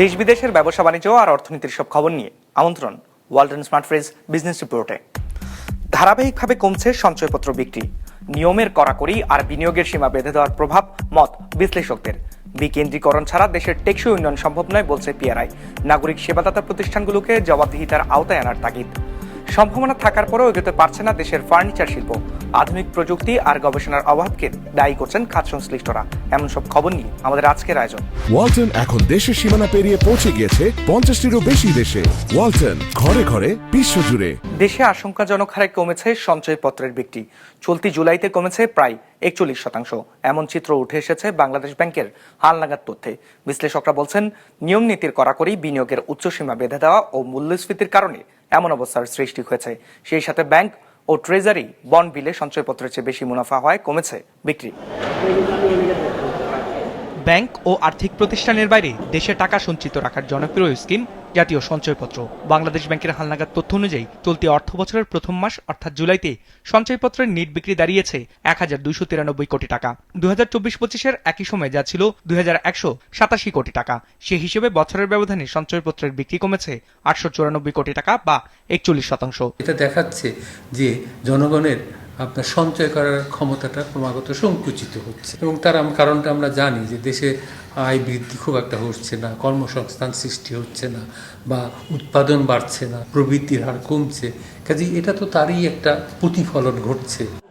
দেশ বিদেশের ব্যবসা বাণিজ্য আর অর্থনীতির সব খবর নিয়ে। আমন্ত্রণ ওয়ালটন স্মার্ট ফ্রিজ বিজনেস রিপোর্টে ধারাবাহিকভাবে কমছে সঞ্চয়পত্র বিক্রি। নিয়মের কড়াকড়ি আর বিনিয়োগের সীমা বেঁধে দেওয়ার প্রভাব মত বিশ্লেষকদের। বিকেন্দ্রীকরণ ছাড়া দেশের টেকসই উন্নয়ন সম্ভব নয়, বলছে পিআরআই। নাগরিক সেবাদাতা প্রতিষ্ঠানগুলোকে জবাবদিহিতার আওতায় আনার তাগিদ। সম্ভাবনা থাকার পরেও এগোতে পারছে না দেশের ফার্নিচার শিল্প। আধুনিক প্রযুক্তি আর গবেষণার অভাবকে দায়ী করছেন খাত সংশ্লিষ্টরা। এমন সব খবর নিয়ে আমাদের আজকের আয়োজন। ওয়ালটন এখন দেশের সীমানা পেরিয়ে পৌঁছে গিয়েছে পঞ্চাশটিরও বেশি দেশে। ওয়ালটন ঘরে ঘরে বিশ্ব জুড়ে দেশে আশঙ্কাজনক হারে কমেছে সঞ্চয়পত্রের বিক্রি। চলতি জুলাইতে কমেছে প্রায় একচল্লিশ শতাংশ। এমন চিত্র উঠে এসেছে বাংলাদেশ ব্যাংকের হালনাগাদ তথ্যে। বিশ্লেষকরা বলছেন নিয়ম নীতির কড়াকড়ি বিনিয়োগের উচ্চসীমা বেঁধে দেওয়া ও মূল্যস্ফীতির কারণে এমন অবস্থার সৃষ্টি হয়েছে। সেই সাথে ব্যাংক ও ট্রেজারি বন্ড বিলে সঞ্চয়পত্রের চেয়ে বেশি মুনাফা হওয়ায় কমেছে বিক্রি। ব্যাংক ও আর্থিক প্রতিষ্ঠানের বাইরে দেশে টাকা সঞ্চিত রাখার জনপ্রিয় স্কিম জাতীয় সঞ্চয়পত্র। বাংলাদেশ ব্যাংকের হালনাগাদ তথ্য অনুযায়ী চলতি অর্থ বছরের প্রথম মাস, অর্থাৎ জুলাইতে, সঞ্চয়পত্রের নিট বিক্রি দাঁড়িয়েছে এক হাজার দুইশো তিরানব্বই কোটি টাকা। দু হাজার চব্বিশ পঁচিশের একই সময় যা ছিল দুই হাজার একশো সাতাশি কোটি টাকা। সে হিসেবে বছরের ব্যবধানে সঞ্চয়পত্রের বিক্রি কমেছে আটশো চুরানব্বই কোটি টাকা বা একচল্লিশ শতাংশ। এটা দেখাচ্ছে যে জনগণের আপনার সঞ্চয় করার ক্ষমতাটা ক্রমাগত সংকুচিত হচ্ছে। এবং তার কারণটা আমরা জানি যে দেশে আয় বৃদ্ধি খুব একটা হচ্ছে না, কর্মসংস্থান সৃষ্টি হচ্ছে না বা উৎপাদন বাড়ছে না প্রবৃত্তির হার কমছে। কাজে এটা তো তারই একটা প্রতিফলন ঘটছে।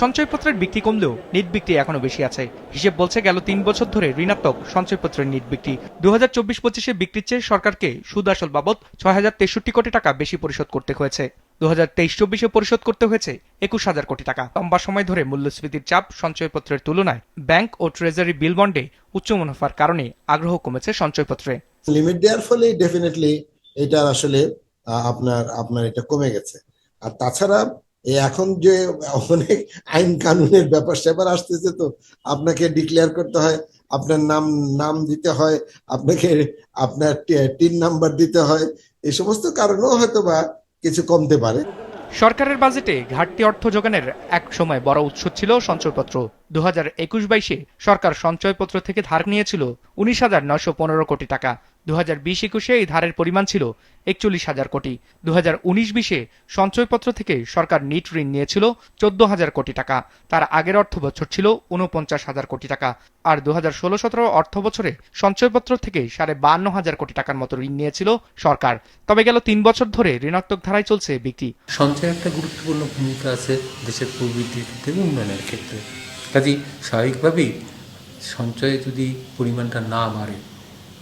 সঞ্চয়পত্রের বিক্রি কমলেও নিট বিক্রি এখনও বেশি আছে। হিসেব বলছে গেল তিন বছর ধরে ঋণাত্মক সঞ্চয়পত্রের নিট বিক্রি। দু হাজার চব্বিশ পঁচিশে বিক্রির চেয়ে সরকারকে সুদ আসল বাবদ ছয় হাজার তেষট্টি কোটি টাকা বেশি পরিশোধ করতে হয়েছে। দু হাজার তেইশ চব্বিশে পরিশোধ করতে হয়েছে একুশ হাজার কোটি টাকা। লম্বা সময় ধরে মূল্যস্ফীতির চাপ সঞ্চয়পত্রের তুলনায় ব্যাংক ও ট্রেজারি বিল বন্ডে উচ্চ মুনাফার কারণে আগ্রহ কমেছে সঞ্চয়পত্রে। লিমিট দেওয়ার ফলে ডেফিনেটলি এটা আসলে আপনার আপনার এটা কমে গেছে। আর তাছাড়া এখন যে অনেক আইন কানুনের ব্যাপার স্যাপার আসতেছে তো, আপনাকে ডিক্লেয়ার করতে হয়, আপনার নাম নাম দিতে হয়, আপনাকে, আপনার টিন নাম্বার দিতে হয়, এই সমস্ত কারণেও হয়তো বা কিছু কমতে পারে। সরকারের বাজেটে ঘাটতি অর্থ যোগানের এক সময় বড় উৎস ছিল সঞ্চয়পত্র। দু হাজার একুশ বাইশে সরকার সঞ্চয়পত্র থেকে ধার নিয়েছিল উনিশ হাজার নয়শো পনেরো কোটি টাকা। দু হাজার বিশ একুশে এই ধারের পরিমাণ ছিল একচল্লিশ হাজার কোটি। দু হাজার উনিশ বিশে সঞ্চয়পত্র থেকে সরকার নিট ঋণ নিয়েছিল চোদ্দ হাজার কোটি টাকা। তার আগের অর্থ বছর ছিল উনপঞ্চাশ হাজার কোটি টাকা। আর দু হাজার ষোলো সতেরো অর্থ বছরে সঞ্চয়পত্র থেকে সাড়ে বান্ন হাজার কোটি টাকার মতো ঋণ নিয়েছিল সরকার। তবে গেল তিন বছর ধরে ঋণাত্মক ধারায় চলছে বিক্রি। সঞ্চয় একটা গুরুত্বপূর্ণ ভূমিকা আছে দেশের প্রবৃদ্ধির উন্নয়নের ক্ষেত্রে। কাজেই স্বাভাবিকভাবেই সঞ্চয়ে যদি পরিমাণটা না বাড়ে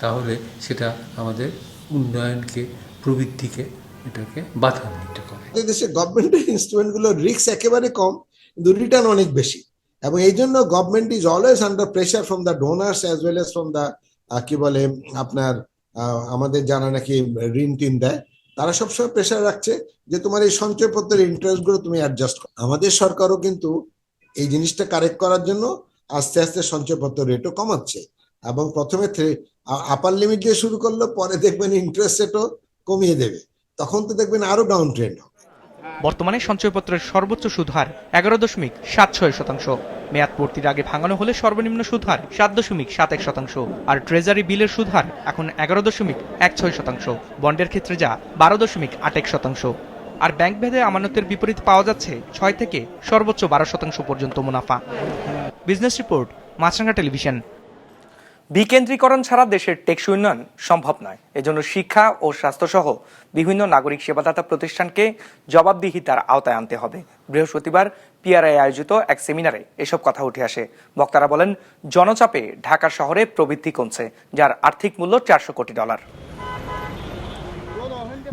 তাহলে সেটা আমাদের উন্নয়নকে, প্রবৃদ্ধিকে এটাকে বাধান্বিত করে। দেশে গভর্নমেন্টের ইনস্ট্রুমেন্টগুলো রিস্ক একেবারে কম, কিন্তু রিটার্ন অনেক বেশি। এবং এই জন্য government is always under pressure from the donors as well as from the কি বলে, আপনার আমাদের যারা নাকি ঋণ টিন দেয়, তারা সবসময় প্রেশার রাখছে যে তোমার এই সঞ্চয়পত্রের ইন্টারেস্টগুলো তুমি অ্যাডজাস্ট করো। আমাদের সরকারও কিন্তু এই জিনিসটা কারেক্ট করার জন্য আস্তে আস্তে সঞ্চয়পত্র রেটও কমাচ্ছে। এবং প্রথমে আপার লিমিট দিয়ে শুরু করল, পরে দেখবেন ইন্টারেস্ট রেটও কমিয়ে দেবে। তখন তো দেখবেন আরও ডাউন ট্রেন্ড বর্তমানে সঞ্চয়পত্রের সর্বোচ্চ সুদহার এগারো দশমিক সাত ছয় শতাংশ। মেয়াদ পূর্তির আগে ভাঙানো হলে সর্বনিম্ন সুদহার সাত দশমিক সাত এক শতাংশ। আর ট্রেজারি বিলের সুদহার এখন এগারো দশমিক এক ছয় শতাংশ। বন্ডের ক্ষেত্রে যা বারো দশমিক আট এক শতাংশ। আর ব্যাংক ভেদে আমানতের বিপরীত পাওয়া যাচ্ছে ছয় থেকে সর্বোচ্চ বারো শতাংশ পর্যন্ত মুনাফা। Business report, Maasranga television. বিকেন্দ্রীকরণ ছাড়া দেশের টেকসই উন্নয়ন সম্ভব নয়। এজন্য শিক্ষা ও স্বাস্থ্যসহ বিভিন্ন নাগরিক সেবাদাতা প্রতিষ্ঠানকে জবাবদিহিতার আওতায় আনতে হবে। বৃহস্পতিবার পিআরআই আয়োজিত এক সেমিনারে এসব কথা উঠে আসে। বক্তারা বলেন, জনচাপে ঢাকা শহরে প্রবৃদ্ধি কমছে, যার আর্থিক মূল্য চারশো কোটি ডলার।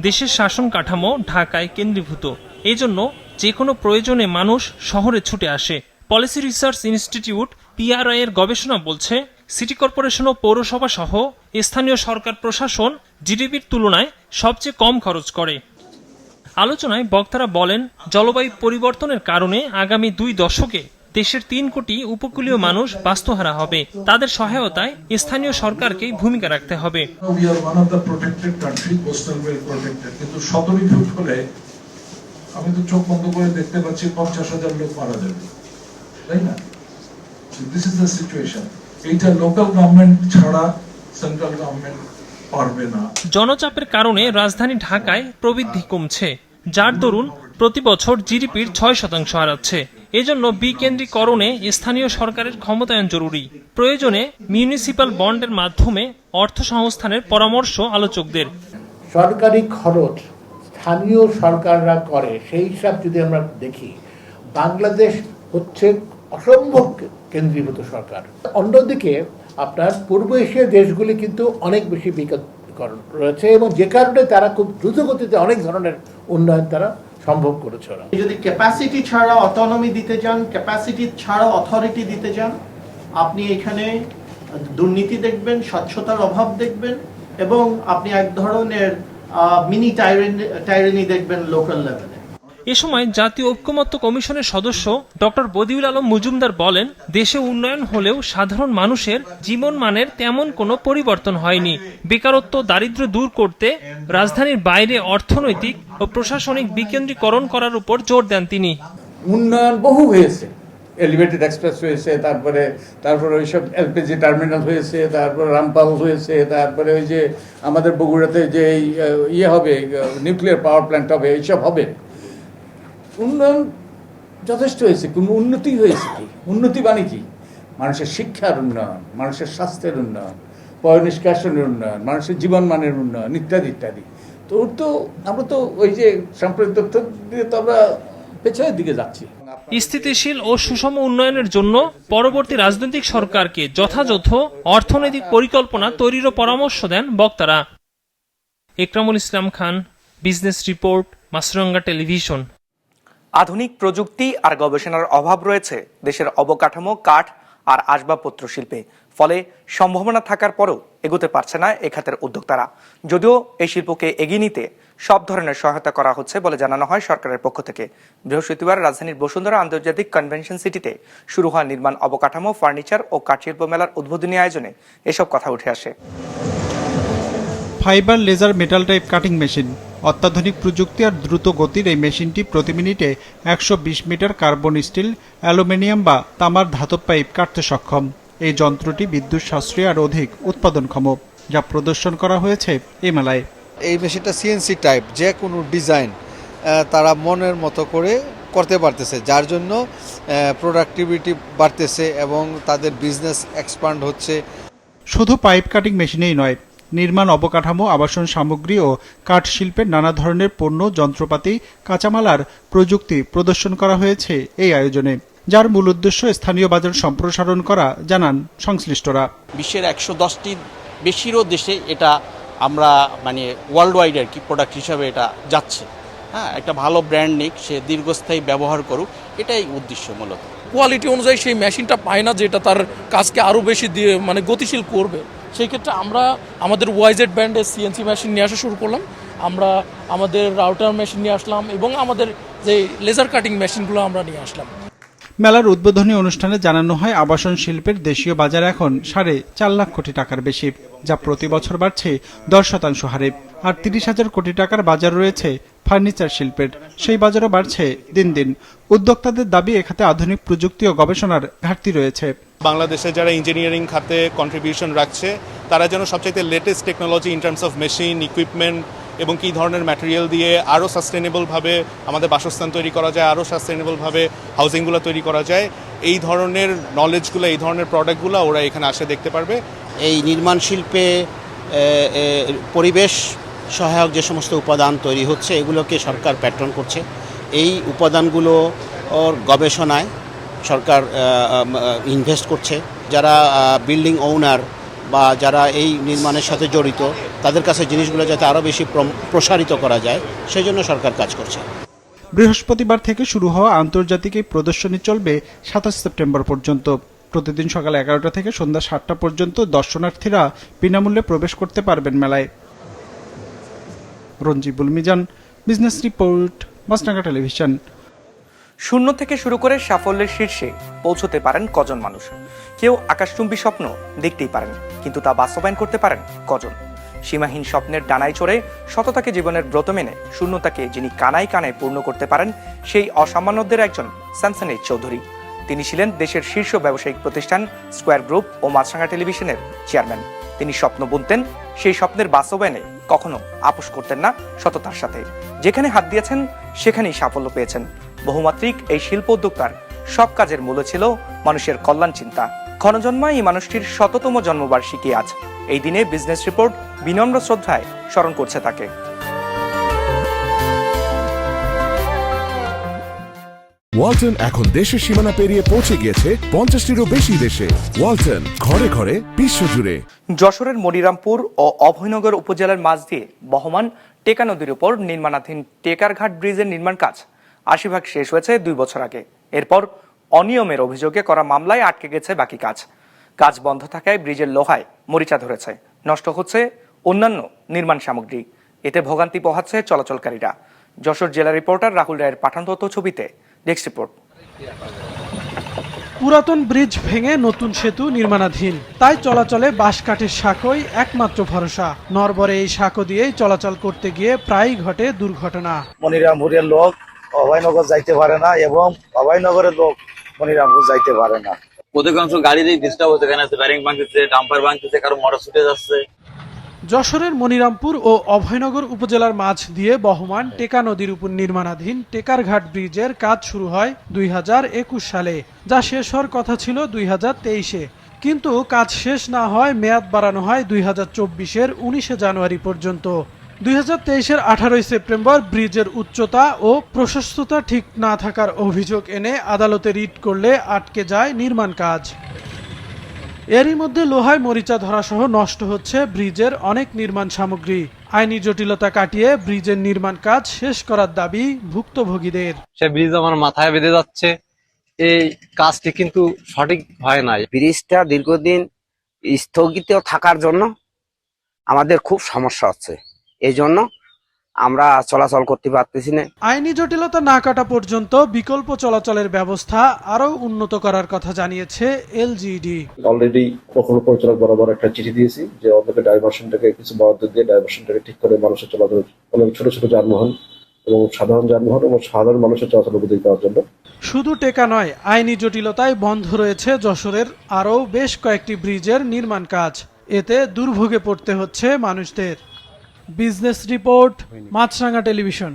দেশের শাসন কাঠামো ঢাকায় কেন্দ্রীভূত। এজন্য যে কোনো প্রয়োজনে মানুষ শহরে ছুটে আসে। পলিসি রিসার্চ ইনস্টিটিউট পিআরআই এর গবেষণা বলছে সিটি কর্পোরেশন ও পৌরসভা সহ স্থানীয় সরকার প্রশাসন জিডিপির তুলনায় সবচেয়ে কম খরচ করে। আলোচনায় বক্তারা বলেন, জলবায়ু পরিবর্তনের কারণে আগামী দুই দশকে দেশের তিন কোটি উপকূলীয় মানুষ বাস্তুহারা হবে। তাদের সহায়তায় স্থানীয় সরকারকেই ভূমিকা রাখতে হবে। কিন্তু হলে আমি তো চোখ বন্ধ করে দেখতে পাচ্ছি পঞ্চাশ হাজার লোক মারা যাবে। তাই না? এইটা লোকাল গভর্নমেন্ট ছাড়া সেন্ট্রাল গভর্নমেন্ট পারবে না। জনচাপের কারণে রাজধানী ঢাকায় প্রবৃদ্ধি কমছে। যার দরুন প্রতি বছর জিডিপির ছয় শতাংশ হারাচ্ছে। এজন্য বিকেন্দ্রীকরণে স্থানীয় সরকারের ক্ষমতায়ন জরুরি। প্রয়োজনে মিউনিসিপাল বন্ডের মাধ্যমে অর্থ সংস্থানের পরামর্শ আলোচকদের। সরকারি খরচ স্থানীয় সরকাররা করে সেই হিসাব যদি আমরা দেখি বাংলাদেশ হচ্ছে অসম্ভব কেন্দ্রীভূত সরকার। অন্যদিকে, আপনার পূর্ব এশিয়ার দেশগুলি কিন্তু অনেক বেশি বিকাশকরণ রয়েছে এবং যে কারণে তারা খুব দ্রুত গতিতে অনেক ধরনের উন্নয়ন তারা সম্ভব করেছে যদি ক্যাপাসিটি ছাড়া অটোনমি দিতে যান ক্যাপাসিটি ছাড়া অথরিটি দিতে যান আপনি এখানে দুর্নীতি দেখবেন, স্বচ্ছতার অভাব দেখবেন এবং আপনি এক ধরনের মিনি টাইরেনি দেখবেন লোকাল লেভেলে এ সময় জাতীয় ঐক্যমত্য কমিশনের সদস্য ডক্টর বদিউল আলম মজুমদার বলেন, দেশে উন্নয়ন হলেও সাধারণ মানুষের জীবন মানের তেমন কোনো পরিবর্তন হয়নি। বেকারত্ব দারিদ্র দূর করতে রাজধানীর বাইরে অর্থনৈতিক ও প্রশাসনিক বিকেন্দ্রীকরণ করার উপর জোর দেন তিনি। উন্নয়ন বহু হয়েছে। এলিভেটেড এক্সপ্রেস হয়েছে, তারপরে তারপরে ওইসব এলপিজি টার্মিনাল হয়েছে, তারপরে রামপাল হয়েছে, তারপরে ওই যে আমাদের বগুড়াতে যে ইয়ে হবে নিউক্লিয়ার পাওয়ার প্ল্যান্ট হবে, এইসব হবে। উন্নয়ন যথেষ্ট হয়েছে, কোন উন্নতি হয়েছে কি? উন্নতি মানে কি? মানুষের শিক্ষার উন্নয়ন, মানুষের স্বাস্থ্যের উন্নয়ন, পয় নিষ্কাশনের উন্নয়ন, মানুষের জীবনমানের উন্নয়ন, ইত্যাদি ইত্যাদি। তো ওর তো, আমরা তো ওই যে সাম্প্রতিক তথ্য দিয়ে তো আমরা পেছনের দিকে যাচ্ছি। স্থিতিশীল ও সুষম উন্নয়নের জন্য পরবর্তী রাজনৈতিক সরকারকে যথাযথ অর্থনৈতিক পরিকল্পনা তৈরিরও পরামর্শ দেন বক্তারা। Ekramul Islam Khan, business report Maasranga television. আধুনিক প্রযুক্তি আর গবেষণার অভাব রয়েছে দেশের অবকাঠামো, কাঠ আর আসবাবপত্র শিল্পে। ফলে সম্ভাবনা থাকার পরেও এগোতে পারছে না এ খাতের উদ্যোক্তারা। যদিও এই শিল্পকে এগিয়ে নিতে সব ধরনের সহায়তা করা হচ্ছে বলে জানানো হয় সরকারের পক্ষ থেকে। বৃহস্পতিবার রাজধানীর বসুন্ধরা আন্তর্জাতিক কনভেনশন সিটিতে শুরু হওয়া নির্মাণ অবকাঠামো, ফার্নিচার ও কাঠশিল্প মেলার উদ্বোধনী আয়োজনে এসব কথা উঠে আসে। Fibre, laser, metal type cutting machine. অত্যাধুনিক প্রযুক্তি আর দ্রুত গতির এই মেশিনটি প্রতি মিনিটে একশো বিশ মিটার কার্বন স্টিল অ্যালুমিনিয়াম বা তামার ধাতব পাইপ কাটতে সক্ষম। এই যন্ত্রটি বিদ্যুৎ সাশ্রয়ী আর অধিক উৎপাদনক্ষম যা প্রদর্শন করা হয়েছে এই মেলায় এই মেশিনটা সিএনসি টাইপ যে কোনো ডিজাইন তারা মনের মতো করে করতে পারতেছে যার জন্য প্রোডাক্টিভিটি বাড়তেছে এবং তাদের বিজনেস এক্সপান্ড হচ্ছে। শুধু পাইপ কাটিং মেশিনেই নয় নির্মাণ অবকাঠামো আবাসন সামগ্রী ও কাঠ শিল্পের নানা ধরনের পণ্য যন্ত্রপাতি কাঁচামাল আর প্রযুক্তি প্রদর্শন করা হয়েছে এই আয়োজনে যার মূল উদ্দেশ্য স্থানীয় বাজার সম্প্রসারণ করা জানান সংশ্লিষ্টরা। বিশ্বের একশো দশটি বেশিরও দেশে এটা আমরা মানে ওয়ার্ল্ড ওয়াইড আর কি প্রোডাক্ট হিসাবে এটা যাচ্ছে। হ্যাঁ একটা ভালো ব্র্যান্ড নিক সে দীর্ঘস্থায়ী ব্যবহার করুক এটাই উদ্দেশ্য মূলত। কোয়ালিটি অনুযায়ী সেই মেশিনটা পায় না যেটা তার কাজকে আরও বেশি দিয়ে মানে গতিশীল করবে। সেই ক্ষেত্রে আমরা আমাদের ওয়াইজেড ব্র্যান্ডের সিএনসি মেশিন নিয়ে আসা শুরু করলাম। আমরা আমাদের রাউটার মেশিন নিয়ে আসলাম এবং আমাদের যে লেজার কাটিং মেশিনগুলো আমরা নিয়ে আসলাম। মেলার উদ্বোধনী অনুষ্ঠানে জানানো হয়, আবাসন শিল্পের দেশীয় বাজার এখন সাড়ে চার লাখ কোটি টাকার বেশি, যা প্রতি বছর বাড়ছে দশ শতাংশ হারে। আর তিরিশ হাজার কোটি টাকার বাজার রয়েছে ফার্নিচার শিল্পের, সেই বাজারও বাড়ছে দিন দিন। উদ্যোক্তাদের দাবি এখাতে আধুনিক প্রযুক্তি ও গবেষণার ঘাটতি রয়েছে। বাংলাদেশে যারা ইঞ্জিনিয়ারিং খাতে কন্ট্রিবিউশন রাখছে, তারা যেন সবচাইতে latest technology in terms of machine equipment এবং কী ধরনের ম্যাটেরিয়াল দিয়ে আরও সাস্টেনেবলভাবে আমাদের বাসস্থান তৈরি করা যায় আরও সাস্টেনেবলভাবে হাউজিংগুলো তৈরি করা যায়, এই ধরনের নলেজগুলো এই ধরনের প্রোডাক্টগুলো ওরা এখানে আসে দেখতে পারবে। এই নির্মাণ শিল্পে পরিবেশ সহায়ক যে সমস্ত উপাদান তৈরি হচ্ছে, এগুলোকে সরকার প্যাট্রন করছে। এই উপাদানগুলো ওর গবেষণায় সরকার ইনভেস্ট করছে। যারা বিল্ডিং ওনার বা যারা এই নির্মাণের সাথে জড়িত, তাদের কাছে জিনিসগুলো যাতে আরও বেশি প্রসারিত করা যায় সেই জন্য সরকার কাজ করছে। বৃহস্পতিবার থেকে শুরু হওয়া আন্তর্জাতিক এই প্রদর্শনী চলবে সাতাশ সেপ্টেম্বর পর্যন্ত। প্রতিদিন সকাল এগারোটা থেকে সন্ধ্যা সাতটা পর্যন্ত দর্শনার্থীরা বিনামূল্যে প্রবেশ করতে পারবেন মেলায়। Ranjibul Mizan, business report Maasranga television. শূন্য থেকে শুরু করে সাফল্যের শীর্ষে পৌঁছতে পারেন কজন মানুষ। কেউ আকাশচুম্বী স্বপ্ন দেখতেই পারেন, কিন্তু তা বাস্তবায়ন করতে পারেন কজন? সীমাহীন স্বপ্নের ডানায় চড়ে সততাকে জীবনের ব্রত মেনে শূন্যতাকে যিনি কানায় কানায় পূর্ণ করতে পারেন, সেই অসামান্যদের একজন স্যামসানের চৌধুরী। তিনি ছিলেন দেশের শীর্ষ ব্যবসায়িক প্রতিষ্ঠান স্কোয়ার গ্রুপ ও মাছরাঙ্গা টেলিভিশনের চেয়ারম্যান। তিনি স্বপ্ন বুনতেন, সেই স্বপ্নের বাস্তবায়নে কখনো আপোষ করতেন না সততার সাথে। যেখানে হাত দিয়েছেন সেখানেই সাফল্য পেয়েছেন। বহুমাত্রিক এই শিল্প উদ্যোক্তার সব কাজের মূলে ছিল মানুষের কল্যাণ চিন্তা। ক্ষণজন্মায় এই মানুষটির শততম জন্মবার্ষিকী আজ। এই দিনে বিজনেস রিপোর্ট বিনম্র শ্রদ্ধায় স্মরণ করছে তাকে। ওয়ালটন এখন দেশের সীমানা পেরিয়ে পৌঁছে গিয়েছে পঞ্চাশটিরও বেশি দেশে। ওয়ালটন ঘরে ঘরে বিশ্বজুড়ে যশোরের মনিরামপুর ও অভয়নগর উপজেলার মাঝ দিয়ে বহমান টেকা নদীর উপর নির্মাণাধীন টেকারঘাট ব্রিজের নির্মাণ কাজ আশি ভাগ শেষ হয়েছে দুই বছর আগে। এরপর অনিয়মের অভিযোগে করা মামলায় আটকে গেছে বাকি কাজ। কাজ বন্ধ থাকায় ব্রিজের লোহায় মরিচা ধরেছে। নষ্ট হচ্ছে অন্যান্য নির্মাণ সামগ্রী। এতে ভোগান্তি পোহাচ্ছে চলাচলকারীরা। যশোর জেলা রিপোর্টার রাহুল রায়ের পাঠান ছবিতে, ডেস্ক রিপোর্ট। পুরাতন ব্রিজ ভেঙে নতুন সেতু নির্মাণাধীন। তাই চলাচলে বাঁশ কাঠের সাঁকোই একমাত্র ভরসা। নরবরে এই সাঁকো দিয়েই চলাচল করতে গিয়ে প্রায়ই ঘটে দুর্ঘটনা। মনিরামপুরের লোক অভয়নগর যাইতে পারে না এবং অভয়নগরের লোক মনিরামপুর যাইতে পারে না। অধিকাংশ গাড়ি দিয়ে ডিস্টার্ব হচ্ছে এখানে ব্যারিং ভাঙতেছে ডাম্পার ভাঙতেছে কারও মোটর ছুটে যাচ্ছে। যশোরের মনিরামপুর ও অভয়নগর উপজেলার মাঝ দিয়ে বহমান টেকা নদীর উপর নির্মাণাধীন টেকারঘাট ব্রিজের কাজ শুরু হয় দুই হাজার একুশ সালে, যা শেষ হওয়ার কথা ছিল দুই তেইশে। কিন্তু কাজ শেষ না হয় মেয়াদ বাড়ানো হয় দুই হাজার চব্বিশের উনিশে জানুয়ারি পর্যন্ত। দুই হাজার তেইশের আঠারোই সেপ্টেম্বর ব্রিজের উচ্চতা ও প্রশস্ততা ঠিক না থাকার অভিযোগ এনে আদালতে রিট করলে আটকে যায় নির্মাণ কাজ। এরই মধ্যে লোহায় মরিচা ধরাসহ নষ্ট হচ্ছে ব্রিজের অনেক নির্মাণ সামগ্রী। আইনি জটিলতা কাটিয়ে ব্রিজের নির্মাণ কাজ শেষ করার দাবি ভুক্তভোগীদের। সে ব্রিজ আমার মাথায় বেঁধে যাচ্ছে। এই কাজটি কিন্তু সঠিক হয় নাই। ব্রিজটা দীর্ঘদিন স্থগিত থাকার জন্য আমাদের খুব সমস্যা হচ্ছে। এই জন্য আমরা চলাচল করতে পারতেছি না। আইনি জটিলতা না কাটা পর্যন্ত বিকল্প চলাচলের ব্যবস্থা আরও উন্নত করার কথা জানিয়েছে এলজিডি। অলরেডি প্রকল্প পরিচালক বরাবর একটা চিঠি দিয়েছি যে অন্তত ডাইভার্সনটাকে কিছু বরাদ্দ দিয়ে ডাইভার্সনটাকে ঠিক করে মানুষের চলাচল অনেক ছোট ছোট যানবাহন এবং সাধারণ যানবাহন এবং সাধারণ মানুষের চলাচল উপযোগী করার জন্য। শুধু টেকা নয় আইনি জটিলতায় বন্ধ রয়েছে যশোরের আরও বেশ কয়েকটি ব্রিজের নির্মাণ কাজ। এতে দুর্ভোগে পড়তে হচ্ছে মানুষদের। Business report Maasranga television.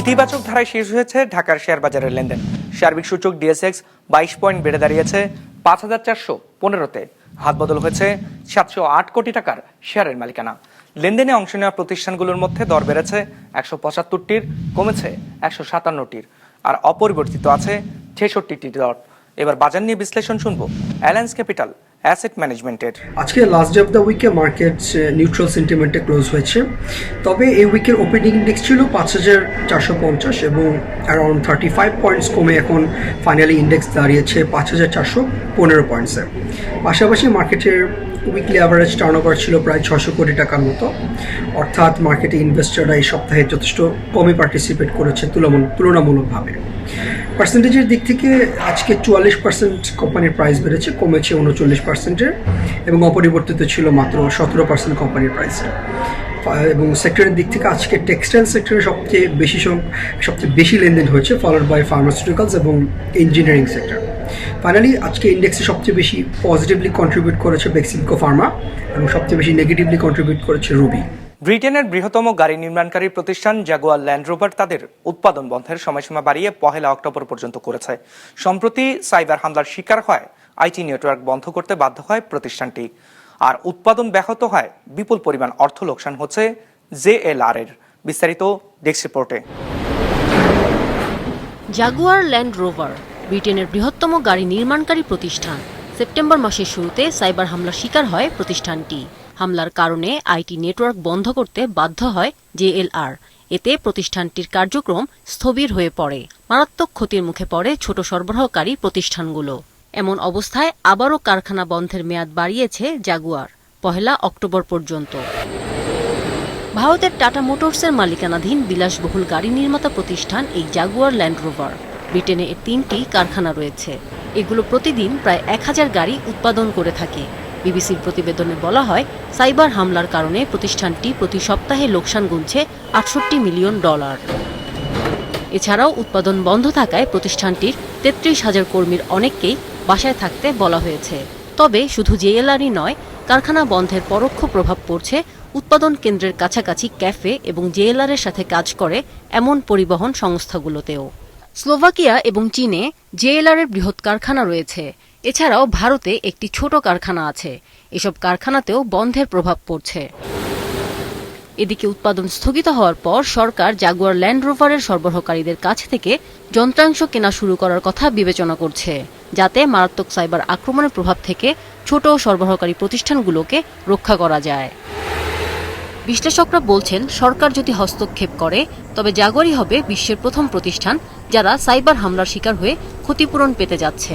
ইতিবাচক ধারায় শেষ হয়েছে ঢাকার শেয়ার বাজারের লেনদেন। সার্বিক সূচক ডিএসএক্স বাইশ পয়েন্ট বেড়ে দাঁড়িয়েছে পাঁচ হাজার চারশো পনেরোতে। হাত বদল হয়েছে সাতশো আট কোটি টাকার শেয়ারের মালিকানা। লেনদেনে অংশ নেওয়া প্রতিষ্ঠানগুলোর মধ্যে দর বেড়েছে একশো পঁচাত্তরটির, কমেছে একশো সাতান্নটির। আর অপরিবর্তিত আছে ছেষট্টিটি দর এবার বাজার নিয়ে বিশ্লেষণ শুনব। অ্যালায়েন্স ক্যাপিটাল অ্যাসেট ম্যানেজমেন্টের আজকে লাস্ট ডে অফ দ্য উইকে মার্কেট নিউট্রাল সেন্টিমেন্টে ক্লোজ হয়েছে। তবে এই উইকের ওপেনিং ইন্ডেক্স ছিল পাঁচ হাজার চারশো পঞ্চাশ এবং অ্যারাউন্ড থার্টি ফাইভ পয়েন্টস কমে এখন ফাইনালি ইন্ডেক্স দাঁড়িয়েছে পাঁচ হাজার চারশো পনেরো পয়েন্টসে পাশাপাশি মার্কেটের উইকলি অ্যাভারেজ টার্ন ওভার ছিল প্রায় ছশো কোটি টাকার মতো। অর্থাৎ মার্কেটে ইনভেস্টররা এই সপ্তাহে যথেষ্ট কমে পার্টিসিপেট করেছে তুলনামূলক তুলনামূলকভাবে। পার্সেন্টেজের দিক থেকে আজকে চুয়াল্লিশ পার্সেন্ট কোম্পানির প্রাইস বেড়েছে, কমেছে উনচল্লিশ পার্সেন্টের এবং অপরিবর্তিত ছিল মাত্র সতেরো পার্সেন্ট কোম্পানির প্রাইসে এবং সেক্টরের দিক থেকে আজকে টেক্সটাইল সেক্টরে সবচেয়ে বেশি সবচেয়ে বেশি লেনদেন হয়েছে ফলোড বাই ফার্মাসিউটিক্যালস এবং ইঞ্জিনিয়ারিং সেক্টর ফাইনালি আজকে ইন্ডেক্সে সবচেয়ে বেশি পজিটিভলি কন্ট্রিবিউট করেছে বেক্সিমকো ফার্মা এবং সবচেয়ে বেশি নেগেটিভলি কন্ট্রিবিউট করেছে রুবি ব্রিটেনের বৃহত্তম গাড়ি নির্মাণকারী প্রতিষ্ঠান জাগুয়ার ল্যান্ড রোভার তাদের উৎপাদন বন্ধের সময়সীমা বাড়িয়ে পহেলা অক্টোবর পর্যন্ত করেছে। সম্প্রতি সাইবার হামলার শিকার হয় আইটি নেটওয়ার্ক বন্ধ করতে বাধ্য হয় প্রতিষ্ঠানটি। আর উৎপাদন ব্যাহত হয়, বিপুল পরিমাণ অর্থ লোকসান হচ্ছে জেএলআর এর। বিস্তারিত ডেস্ক রিপোর্টে। জাগুয়ার ল্যান্ড রোভার ব্রিটেনের বৃহত্তম গাড়ি নির্মাণকারী প্রতিষ্ঠান। সেপ্টেম্বর মাসের শুরুতে সাইবার হামলার শিকার হয় প্রতিষ্ঠানটি। হামলার কারণে আইটি নেটওয়ার্ক বন্ধ করতে বাধ্য হয় জেএলআর এতে প্রতিষ্ঠানটির কার্যক্রম স্থবির হয়ে পড়ে। মারাত্মক ক্ষতির মুখে পড়ে ছোট সরবরাহকারী প্রতিষ্ঠানগুলো। এমন অবস্থায় আবারও কারখানা বন্ধের মেয়াদ বাড়িয়েছে জাগুয়ার, পহেলা অক্টোবর পর্যন্ত। ভারতের টাটা মোটরসের মালিকানাধীন বিলাসবহুল গাড়ি নির্মাতা প্রতিষ্ঠান এই জাগুয়ার ল্যান্ড রোভার। ব্রিটেনে এর তিনটি কারখানা রয়েছে। এগুলো প্রতিদিন প্রায় এক হাজার গাড়ি উৎপাদন করে থাকে। বিবিসির প্রতিবেদনে বলা হয়, সাইবার হামলার কারণে প্রতিষ্ঠানটি প্রতি সপ্তাহে লোকসান গুনছে আটষট্টি মিলিয়ন ডলার। এছাড়াও উৎপাদন বন্ধ থাকায় প্রতিষ্ঠানটির তেত্রিশ হাজার কর্মীর অনেককেই বাসায় থাকতে বলা হয়েছে। তবে শুধু জেএলআরই নয়, কারখানা বন্ধের পরোক্ষ প্রভাব পড়ছে উৎপাদন কেন্দ্রের কাছাকাছি ক্যাফে এবং জেএলআর এর সাথে কাজ করে এমন পরিবহন সংস্থাগুলোতেও। স্লোভাকিয়া এবং চীনে জেএলআর এর বৃহৎ কারখানা রয়েছে। এছাড়াও ভারতে একটি ছোট কারখানা আছে। এসব কারখানাতেও বন্ধের প্রভাব পড়ছে। এদিকে উৎপাদন স্থগিত হওয়ার পর সরকার জাগুয়ার ল্যান্ড রোভারের সরবরাহকারীদের কাছ থেকে যন্ত্রাংশ কেনা শুরু করার কথা বিবেচনা করছে, যাতে মারাত্মক সাইবার আক্রমণের প্রভাব থেকে ছোট সরবরাহকারী প্রতিষ্ঠানগুলোকে রক্ষা করা যায়। বিশ্লেষকরা বলছেন, সরকার যদি হস্তক্ষেপ করে, তবে জাগুয়ারই হবে বিশ্বের প্রথম প্রতিষ্ঠান যারা সাইবার হামলার শিকার হয়ে ক্ষতিপূরণ পেতে যাচ্ছে।